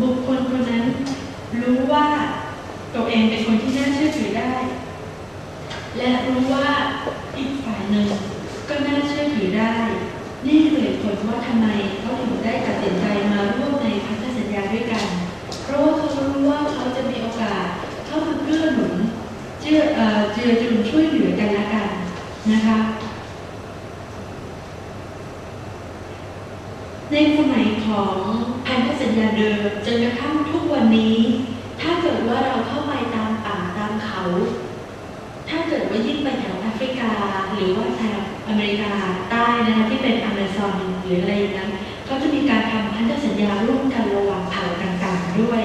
บุคคลคนนั้นรู้ว่าตัวเองเป็นคนที่น่าเชื่อถือได้ และรู้ว่าอีกฝ่ายหนึ่งก็น่าเชื่อถือได้ นี่คือเหตุผลว่าทำไมเขาถึงได้ตัดสินใจมาร่วมในพันธสัญญาด้วยกัน เพราะว่าเขารู้ว่าเขาจะมีโอกาสเข้ามาเกื้อหนุนเจือเอ่อเจือจุนช่วยเหลือกันและกันนะคะในสมัยของ ถ้าเกิดว่ายิ่งไปแถวแอฟริกา หรือว่าแถวอเมริกาใต้นะคะที่เป็นอเมซอนหรืออะไรอย่างนั้นเขาจะมีการทำพันธสัญญาร่วมกันระหว่างเผ่าต่างๆด้วย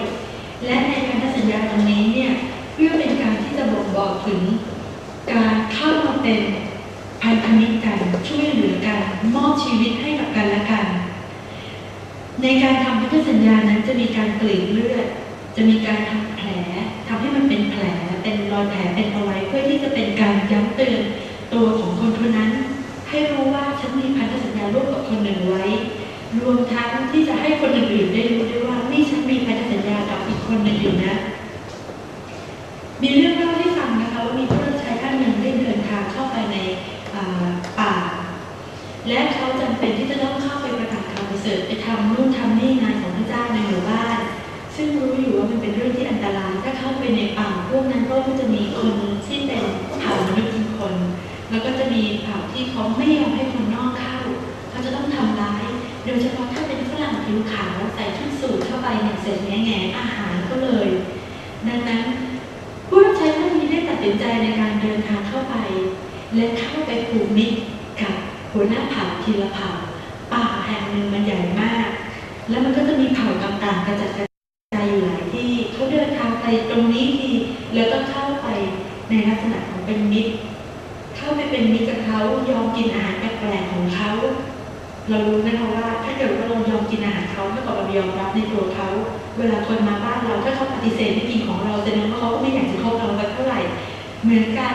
และในพันธสัญญาตรงนี้เนี่ยเพื่อเป็นการที่จะบ่งบอกถึง การเข้ามาเป็นพันธมิตรกันช่วยเหลือกันมอบชีวิตให้กับกันและกัน ในการทำพันธสัญญานั้นจะมีการกรีดเลือด จะมีการทำ รอยแผลเป็นเอาไว้เพื่อที่จะเป็นการย้ำเตือนตัวของคนคนนั้น ให้รู้ว่าฉันมีพันธสัญญาร่วมกับคนหนึ่งไว้ รวมทั้งที่จะให้คนอื่นๆได้รู้ด้วยว่านี่ฉันมีพันธสัญญากับอีกคนหนึ่งอยู่นะ มีเรื่องเล่าให้ฟังนะคะว่ามีผู้รับใช้ท่านหนึ่งได้เดินทางเข้าไปในป่า และเขาจำเป็นที่จะต้องเข้าไปประกาศข่าวประเสริฐไปทำนู่นทำนี่งานของพระเจ้าในหมู่บ้าน ซึ่งรู้อยู่ว่ามันเป็นเรื่องที่อันตราย ถ้าเข้าไปในป่าพวกนั้นก็จะมีคนที่เป็นเผ่ามนุษย์ทุกคน แล้วก็จะมีเผ่าที่เขาไม่ยอมให้คนนอกเข้าเขาจะต้องทำร้าย โดยเฉพาะถ้าเป็นฝรั่งผิวขาวใส่ชุดสูทเข้าไปเนี่ยเสร็จแง่แง่อาหารก็เลย ดังนั้นผู้รับใช้ท่านนี้ได้ตัดสินใจในการเดินทางเข้าไป และเข้าไปผูกมิตรกับหัวหน้าเผ่าทีละเผ่าป่าแห่งหนึ่งมันใหญ่มาก แล้วมันก็จะมีเผ่าต่างๆกระจัดกระ เรารู้นะคะว่าถ้าเกิดว่าเรายอมกินอาหารเขาเท่ากับเรายอมรับในตัวเขาเวลาคนมาบ้านเราถ้าเขาปฏิเสธไม่กินของเราแสดงว่าเขาก็ไม่อยากจะคบเราสักเท่าไหร่ เหมือนกัน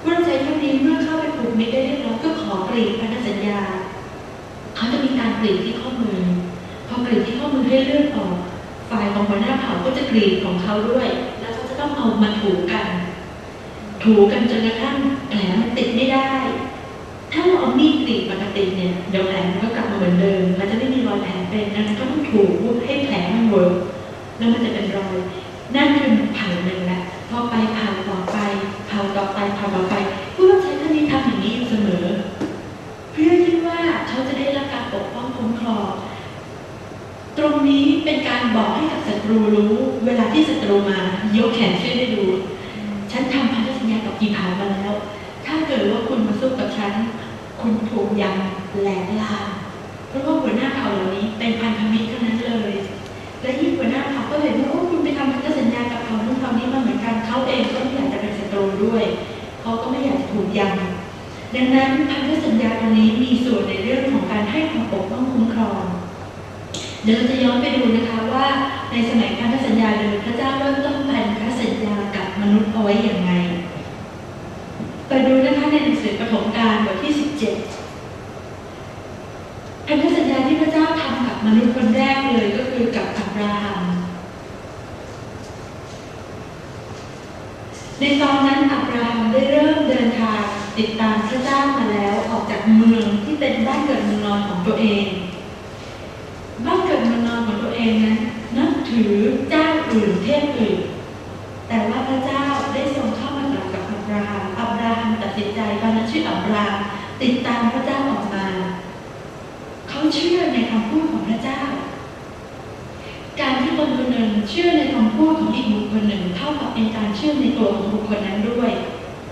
ผู้รับใช้ท่านนี้เมื่อเข้าไปผูกมิตรได้เรียบร้อยก็ขอกรีดพันธสัญญาเขาจะมีการกรีดที่ข้อมือพอกรีดที่ข้อมือให้เลือดออกฝ่ายของหัวหน้าเผ่าก็จะกรีดของเขาด้วย แล้วเขาจะต้องเอามาถูกัน ถูกันจนกระทั่งแผลมัน ติดไม่ได้ถ้าเราเอามีดกรีดปกติเนี่ยเดี๋ยวแผลมันก็กลับมาเหมือนเดิมมันจะไม่มีรอยแผลเป็นนั้นก็ต้องถูให้แผลมันเวิร์กแล้วมันจะเป็นรอยนั่นคือผ่าหนึ่งแหละพอไปผ่าต่อไปเผ่าต่อไปเผ่าต่อไปผู้รับใช้ท่านนี้ทำอย่างนี้อยู่เสมอ เพื่อที่ว่าเขาจะได้รับการปกป้องคุ้มครองตรงนี้เป็นการบอกให้กับศัตรูรู้ เวลาที่ศัตรูมายกแขนขึ้นให้ดู ฉันทำพันธสัญญากับกี่เผ่ามาแล้ว ถ้าเกิดว่าคุณมาสู้กับฉัน คุณถูกยำแหลกลาเพราะว่าหัวหน้าเผ่าเหล่านี้เป็นพันธมิตรเท่านั้นเลย และยิ่งหัวหน้าเผ่าก็เห็นว่าโอ้คุณไปทำพันธสัญญากับเผ่านู้นเผ่านี้มาเหมือนกันเขาเองก็ไม่อยากจะเป็นศัตรูด้วยเขาก็ไม่อยากจะถูกยำดังนั้นพันธสัญญาตรงนี้มีส่วนในเรื่องของการให้ความปกป้องคุ้มครองเดี๋ยวเราจะย้อนไปดูนะคะว่าในสมัยพันธสัญญาเดิมพระเจ้าเริ่มต้นพันธสัญญากับมนุษย์เอาไว้อย่างไรไปดูนะคะในหนังสือปฐมกาลบทที่ 17พันธสัญญาที่พระเจ้าทำกับมนุษย์คนแรกเลยก็คือกับอับราฮัม ในตอนนั้นอับราฮัมได้เริ่มเดินทางติดตามพระเจ้ามาแล้วออกจากเมืองที่เป็นบ้านเกิดเมืองนอนของตัวเอง บ้านเกิดเมืองนอนของตัวเองนั้นนับถือเจ้าอื่นเทพอื่นแต่ว่าพระเจ้าได้ทรงเข้ามาตรัสกับอับราฮัม อับราฮัมตัดสินใจตอนนั้นชื่ออับราฮัม ติดตามพระเจ้าออกมา เขาเชื่อในคำพูดของพระเจ้า การที่คนคนหนึ่งเชื่อในคำพูดของอีกบุคคลหนึ่ง เท่ากับเป็นการเชื่อในตัวของบุคคลนั้นด้วย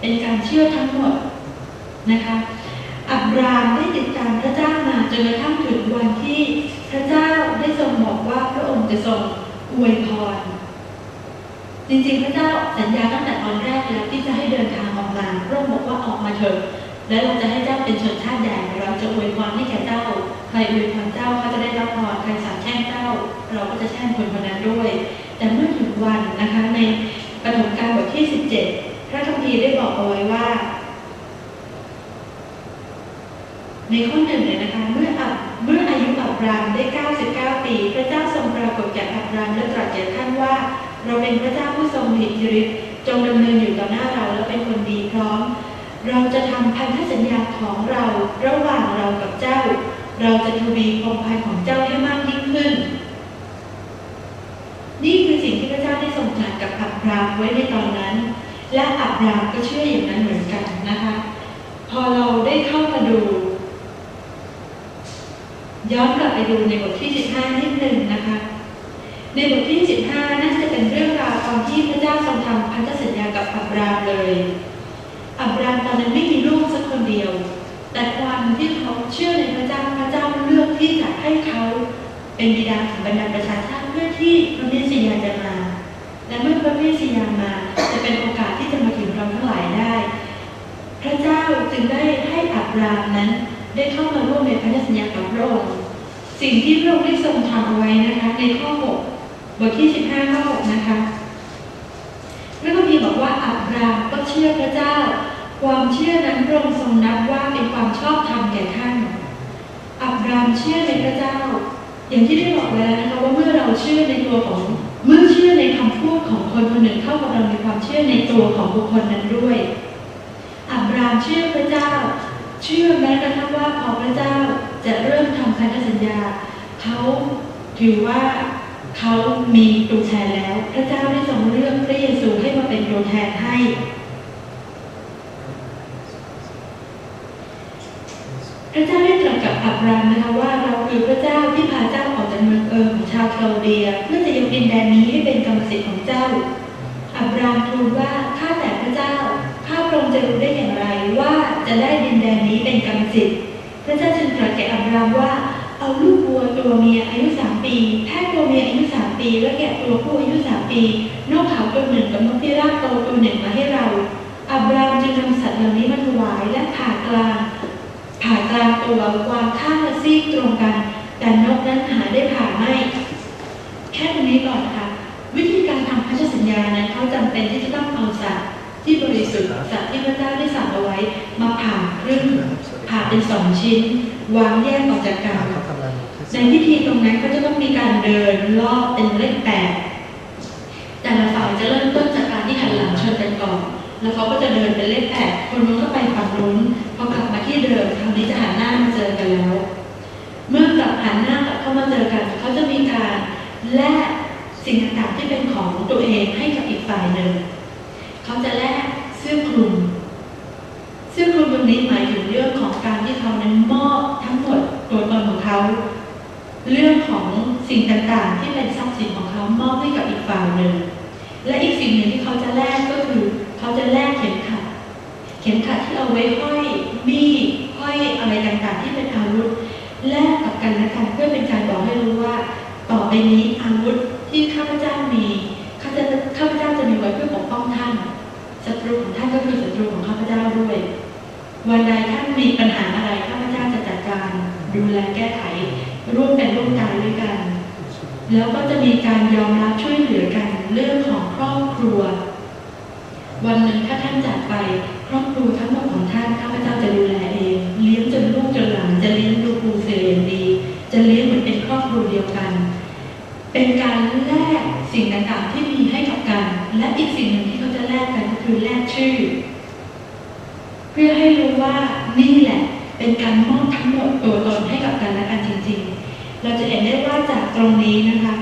เป็นการเชื่อทั้งหมดนะคะอับรามได้ติดตามพระเจ้ามาจนกระทั่งถึงวันที่พระเจ้าได้ทรงบอกว่าพระองค์จะทรงอวยพร จริงๆ พระเจ้าสัญญาตั้งแต่ตอนแรกแล้วที่จะให้เดินทางออกมาพระองค์บอกว่าออกมาเถอะ แล้วเราจะให้เจ้าเป็นชนชาติใหญ่เราจะอวยพรให้แก่เจ้า ใครอวยพรเจ้าเขาจะได้รับพรใครสาปแช่งเจ้า เราก็จะแช่งคนคนนั้นด้วย แต่เมื่อถึงวันนะคะในปฐมกาลบทที่ 17 พระคัมภีร์ได้บอกเอาไว้ว่า ในข้อหนึ่งเนี่ยนะคะเมื่ออับเมื่ออายุอับรามได้ 99 ปี พระเจ้าทรงปรากฏแก่อับบรามและตรัสแก่ท่านว่า เราเป็นพระเจ้าผู้ทรงอิทธิฤทธิ์จงดำเนินอยู่ต่อหน้าเราและเป็นคนดีพร้อม เราจะทำพันธสัญญาของเราระหว่างเรากับเจ้า เราจะทวีพงศ์ภัยของเจ้าให้มากยิ่งขึ้น นี่คือสิ่งที่พระเจ้าได้ทรงตรัสกับอับรามไว้ในตอนนั้น และอับรามก็เชื่ออย่างนั้นเหมือนกันนะคะ พอเราได้เข้ามาดู ย้อนกลับไปดูในบทที่ 15 นิดหนึ่งนะคะในบทที่ 15นั่นจะเป็นเรื่องราวตอนที่พระเจ้าทรงทำพันธสัญญากับอับรามเลย อับรามตอนนั้นไม่มีลูกสักคนเดียว แต่ความที่เขาเชื่อในพระเจ้าพระเจ้าเลือกที่จะให้เขาเป็นบิดาของบรรดาประชาชาติเพื่อที่พระเมสสิยาจะมา และเมื่อพระเมสสิยามาจะเป็นโอกาสที่จะมาถึงเราทั้งหลายได้ พระเจ้าจึงได้ให้อับรามนั้นได้เข้ามาร่วมในพันธสัญญากับพระองค์สิ่งที่พระองค์ได้ทรงทำเอาไว้นะคะ ในข้อ 6 บทที่ 15 ข้อ 6 นะคะพระคัมภีร์บอกว่าอับรามก็เชื่อพระเจ้า ความเชื่อนั้นพระองค์ทรงนับว่าเป็นความชอบธรรมแก่ท่าน อับรามเชื่อในพระเจ้า อย่างที่ได้บอกไว้แล้วนะคะว่าเมื่อเราเชื่อในตัวของ เมื่อเชื่อในคำพูดของคนคนหนึ่งเท่ากับเรามีความเชื่อในตัวของบุคคลนั้นด้วย อับรามเชื่อพระเจ้า เชื่อแม้กระทั่งว่าพอพระเจ้าจะเริ่มทำพันธสัญญา เขาถือว่าเขามีตัวแทนแล้ว พระเจ้าได้ทรงเลือกพระเยซูให้มาเป็นตัวแทนให้ ระเจ้าได้ตรัสกับอับรามนะคะว่าเราคือพระเจ้าที่พาเจ้าออกจากเมืองเอิมของชาวคลาเดียเพื่อจะยกดินแดนนี้ให้เป็นกรรมสิทธิ์ของเจ้า อับรามทูลว่าข้าแต่พระเจ้าข้าพระองค์จะรู้ได้อย่างไรว่าจะได้ดินแดนนี้เป็นกรรมสิทธิ์พระเจ้าจึงตรัสแก่อับรามว่าเอาลูกวัวตัวเมียอายุสามปี แพะตัวเมียอายุสามปี และแกะตัวผู้อายุสามปีนกเขาตัวหนึ่งกับโตตัวหนึ่งมาให้เรา อับรามจึงนำสัตว์เหล่านี้มาถวายและผ่ากลาง ผ่า กลางตัววางข้างละซีกตรงกัน แต่นกนั้นหาได้ผ่าไม่ แค่ตรงนี้ก่อนนะคะวิธีการทำพันธสัญญานั้นเขาจำเป็นที่จะต้องเอาสัตว์ที่บริสุทธิ์สัตว์ที่พระเจ้าได้สั่งเอาไว้ มาผ่าครึ่งผ่าเป็นสองชิ้น วางแยกออกจากกันเขาทำอะไรในพิธีตรงนั้นก็จะต้องมีการเดินรอบเป็นเลขแปดแต่ละฝ่ายจะเริ่มต้นจากการที่หันหลังชนกันก่อน แล้วเขาก็จะเดินเป็นเลขแปดคนนู้นก็ไปฝั่งนู้นพอกลับมาที่เดิม คราวนี้จะหันหน้ามาเจอกันแล้ว เมื่อกลับหันหน้ากลับเข้ามาเจอกัน เขาจะมีการแลกสิ่งต่างๆที่เป็นของตัวเองให้กับอีกฝ่ายหนึ่ง เขาจะแลกเสื้อคลุม เสื้อคลุมตรงนี้หมายถึงเรื่องของการที่เขานั้นมอบทั้งหมดตัวตนของเขา เรื่องของสิ่งต่างๆ ที่เป็นทรัพย์สินของเขามอบให้กับอีกฝ่ายหนึ่ง และอีกสิ่งหนึ่งที่เขาจะแลกก็คือ เขาจะแลกเข็มขัด เข็มขัดที่เอาไว้ห้อยมีด อไปนี้อาวุธที่ข้าพเจ้ามีข้าพเจ้าข้าพเจ้าจะมีไว้เพื่อปกป้องท่านศัตรูของท่านก็คือศัตรูของข้าพเจ้าด้วย วันใดท่านมีปัญหาอะไรข้าพเจ้าจะจัดการ ดูแลแก้ไข ร่วมเป็นร่วมตายด้วยกัน แล้วก็จะมีการยอมรับช่วยเหลือกันเรื่องของครอบครัว วันหนึ่งถ้าท่านจากไป ครอบครัวทั้งหมดของท่าน สิ่งต่างๆที่มีให้กับกัน และอีกสิ่งหนึ่งที่เขาจะแลกกันก็คือแลกชื่อ เพื่อให้รู้ว่านี่แหละ เป็นการมอบทั้งหมดตัวตนให้กับกันและกันจริง ๆ เราจะเห็นได้ว่าจากตรงนี้นะคะ